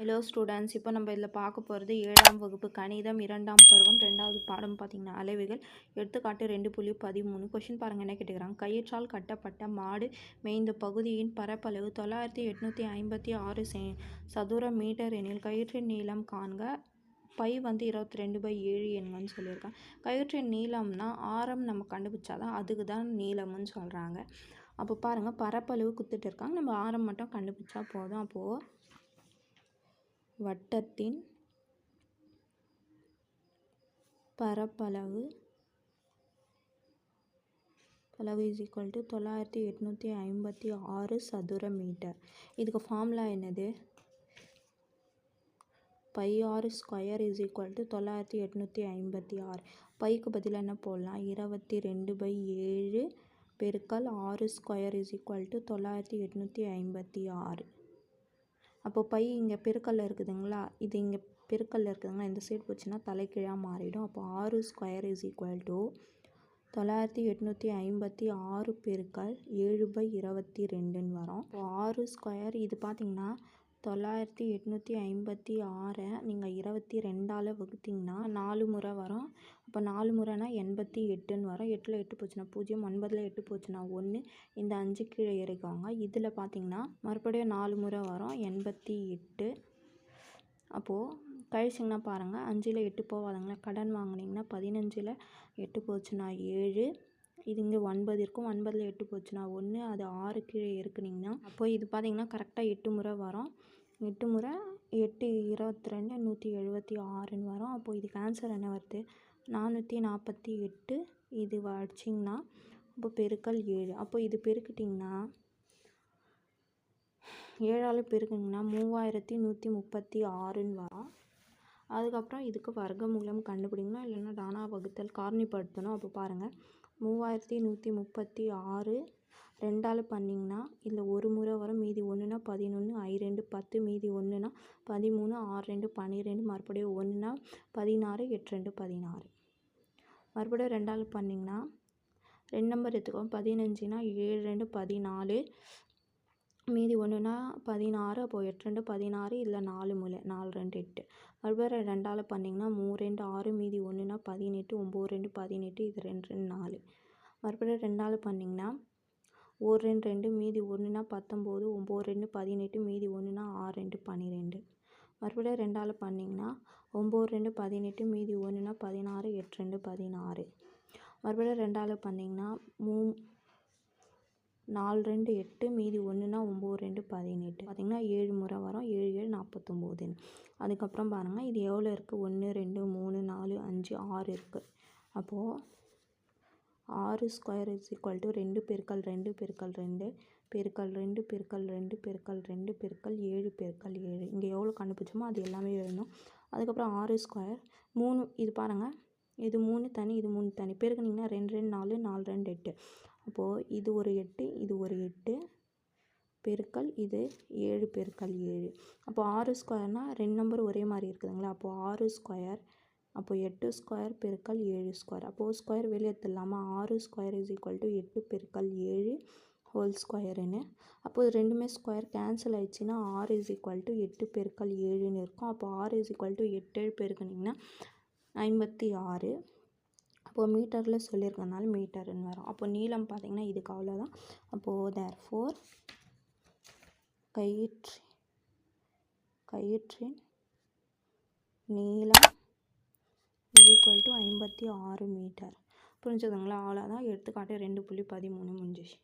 Hello students இப்போ நம்ம இதில் பார்க்க போகிறது ஏழாம் வகுப்பு கணிதம் இரண்டாம் பருவம் ரெண்டாவது பாடம் பார்த்திங்கன்னா அலைவுகள். எடுத்துக்காட்டு ரெண்டு புள்ளி பதிமூணு. கொஷின் பாருங்கள் என்ன கேட்டுக்கிறாங்க? கயிற்றால் கட்டப்பட்ட மாடு மேய்ந்த பகுதியின் பரப்பளவு தொள்ளாயிரத்தி எட்நூற்றி ஐம்பத்தி ஆறு செ சதுர மீட்டர் எனில் கயிற்றின் நீளம் காண்க பை வந்து இருபத்தி ரெண்டு பை ஏழு எண்கள்னு சொல்லியிருக்காங்க. கயிற்றின் நீளம்னா ஆரம் நம்ம கண்டுபிடிச்சாதான் அதுக்கு தான் நீளம்னு சொல்கிறாங்க அப்போ பாருங்கள் பரப்பளவு குத்துட்டு இருக்காங்க. நம்ம ஆரம் மட்டும் கண்டுபிடிச்சா போதும். அப்போது வட்டத்தின் பரப்பளவு. பளவு இஸ் ஈக்குவல் டு தொள்ளாயிரத்தி எட்நூற்றி ஐம்பத்தி ஆறு சதுர மீட்டர் இதுக்கு ஃபார்முலா என்னது? பை ஆறு ஸ்கொயர் இஸ் ஈக்குவல் டு தொள்ளாயிரத்தி எட்நூற்றி ஐம்பத்தி ஆறு. பைக்கு பதிலாக என்ன போடலாம்? இருபத்தி ரெண்டு பை ஏழு பெருக்கல் ஆறு ஸ்கொயர் இஸ் ஈக்குவல் டு தொள்ளாயிரத்தி எட்நூற்றி ஐம்பத்தி ஆறு. அப்போ பை இங்கே பெருக்கல்ல இருக்குதுங்களா? இது இங்கே பெருக்கல்ல இருக்குதுங்களா? இந்த சைடு போச்சுன்னா தலைக்கீழாக மாறிடும். அப்போ ஆறு ஸ்கொயர் இஸ் ஈக்குவல் டு தொள்ளாயிரத்தி எட்நூற்றி ஐம்பத்தி ஆறு பெருக்கல் ஏழு பை இருபத்தி ரெண்டுன்னு வரும். இப்போ ஆறு ஸ்கொயர் இது பார்த்திங்கன்னா தொள்ளாயிரத்தி எட்நூற்றி ஐம்பத்தி ஆறை நீங்கள் இருபத்தி ரெண்டால் வகுத்தீங்கன்னா நாலு முறை வரும். அப்போ நாலு முறைனா எண்பத்தி எட்டுன்னு வரும். எட்டில் எட்டு போச்சுன்னா பூஜ்ஜியம் ஒன்பதில் எட்டு போச்சுன்னா ஒன்று இந்த அஞ்சு கீழே இறக்குவாங்க இதில் பார்த்தீங்கன்னா மறுபடியும் நாலு முறை வரும். எண்பத்தி எட்டு. அப்போது கழிச்சிங்கன்னா பாருங்கள் அஞ்சில் எட்டு போகாதுங்களா. கடன் வாங்கினீங்கன்னா பதினஞ்சில் எட்டு போச்சுன்னா ஏழு. இது இங்கே ஒன்பது இருக்கும். ஒன்பதில் எட்டு போச்சுன்னா ஒன்று அது ஆறு கீழே இருக்குனிங்கன்னா அப்போ இது பார்த்திங்கன்னா கரெக்டாக எட்டு முறை வரும். எட்டு முறை எட்டு இருபத்தி ரெண்டு நூற்றி எழுபத்தி ஆறுன்னு வரும். அப்போது இதுக்கு ஆன்சர் என்ன வருது? நானூற்றி நாற்பத்தி எட்டு. இது வச்சிங்கன்னா அப்போ பெருக்கல் ஏழு. அப்போ இது பெருக்கிட்டிங்கன்னா ஏழால் பெருக்குங்கன்னா மூவாயிரத்தி நூற்றி முப்பத்தி ஆறுன்னு வரும். அதுக்கப்புறம் இதுக்கு வர்க்கமூலம் கண்டுபிடிக்கணும்? இல்லைன்னா தானா வகுத்தல் காரணிப்படுத்தணும்? அப்போ பாருங்கள் மூவாயிரத்தி நூற்றி முப்பத்தி ஆறு ரெண்டால் பண்ணிங்கன்னா இதில் ஒரு முறை வரும். மீதி ஒன்றுனா பதினொன்று ஐ ரெண்டு பத்து மீதி ஒன்றுனா பதிமூணு ஆறு ரெண்டு பன்னிரெண்டு மறுபடியும் ஒன்றுனா பதினாறு எட்டு ரெண்டு பதினாறு. மறுபடியும் ரெண்டால் பண்ணிங்கன்னா ரெண்டு நம்பர் எடுத்துக்கோ. பதினஞ்சுனா ஏழு ரெண்டு பதினாலு மீதி ஒன்றுனா பதினாறு அப்போது எட்டு ரெண்டு பதினாறு இதில் நாலு மூலை நாலு ரெண்டு எட்டு. மறுபடியும் ரெண்டால் பண்ணிங்கன்னா மூணு ரெண்டு ஆறு மீதி ஒன்றுனா பதினெட்டு ஒம்பது ரெண்டு பதினெட்டு இது ரெண்டு ரெண்டு நாலு. மறுபடியும் ரெண்டால் பண்ணிங்கன்னா ஒரு ரெண்டு ரெண்டு மீதி ஒன்றுனா பத்தொம்போது ஒம்பது ரெண்டு பதினெட்டு மீதி ஒன்றுனா ஆறு ரெண்டு பன்னிரெண்டு மறுபடியும் ரெண்டால் பண்ணிங்கன்னா ஒம்பது ரெண்டு பதினெட்டு மீதி ஒன்றுனா பதினாறு எட்டு ரெண்டு பதினாறு. மறுபடியும் ரெண்டால் பண்ணிங்கன்னா மூ நாலு ரெண்டு எட்டு மீதி ஒன்றுனா ஒம்பது ரெண்டு பதினெட்டு. பார்த்திங்கன்னா ஏழு முறை வரும் ஏழு ஏழு நாற்பத்தொம்போதுன்னு அதுக்கப்புறம் பாருங்கள் இது எவ்வளோ இருக்குது ஒன்று ரெண்டு மூணு நாலு அஞ்சு ஆறு இருக்குது அப்போது ஆறு ஸ்கொயர் இஸ் ஈக்குவல் டு ரெண்டு பெருக்கல் ரெண்டு பெருக்கல் ரெண்டு பெருக்கல் ரெண்டு பெருக்கல் ரெண்டு பெருக்கல் ரெண்டு பெருக்கல் ஏழு பெருக்கல் ஏழு. இங்கே எவ்வளோ கண்டுபிடிச்சோமோ அது எல்லாமே எழுதணும். அதுக்கப்புறம் ஆறு ஸ்கொயர் மூணு இது பாருங்கள் இது மூணு தனி இது மூணு தனி. பெருக்குனிங்கன்னா ரெண்டு ரெண்டு நாலு நாலு ரெண்டு எட்டு. அப்போது இது ஒரு எட்டு இது ஒரு எட்டு பெருக்கல் இது ஏழு பெருக்கல் ஏழு. அப்போ ஆறு ஸ்கொயர்னால் ரெண்டு நம்பர் ஒரே மாதிரி இருக்குதுங்களா? அப்போது ஆறு ஸ்கொயர் அப்போது எட்டு ஸ்கொயர் பெருக்கல் ஏழு ஸ்கொயர். அப்போது ஸ்கொயர் வெளியே எடுத்துடலாமா? ஆறு ஸ்கொயர் இஸ் ஈக்குவல் டு எட்டு பெருக்கல் ஏழு ஹோல் ஸ்கொயருன்னு அப்போ இது ரெண்டுமே ஸ்கொயர் கேன்சல் ஆயிடுச்சுன்னா ஆறு இஸ் ஈக்குவல் டு எட்டு பெருக்கல் ஏழுன்னு இருக்கும். அப்போ ஆறு இஸ் ஈக்குவல் டு எட்டு ஏழு பெருக்குனிங்கன்னா ஐம்பத்தி ஆறு. அப்போது மீட்டரில் சொல்லியிருக்கனால மீட்டர்னு வரும். அப்போது நீளம் பார்த்திங்கன்னா இதுக்கு அவ்வளோதான். அப்போது தேர் ஃபோர் கயிற்று கயிற்றின் நீளம் இஸ் ஈக்குவல் டு ஐம்பத்தி ஆறு மீட்டர். புரிஞ்சுதுங்களா? அவ்வளோதான். எடுத்துக்காட்டு ரெண்டு புள்ளி பதிமூணு முடிஞ்சிச்சு.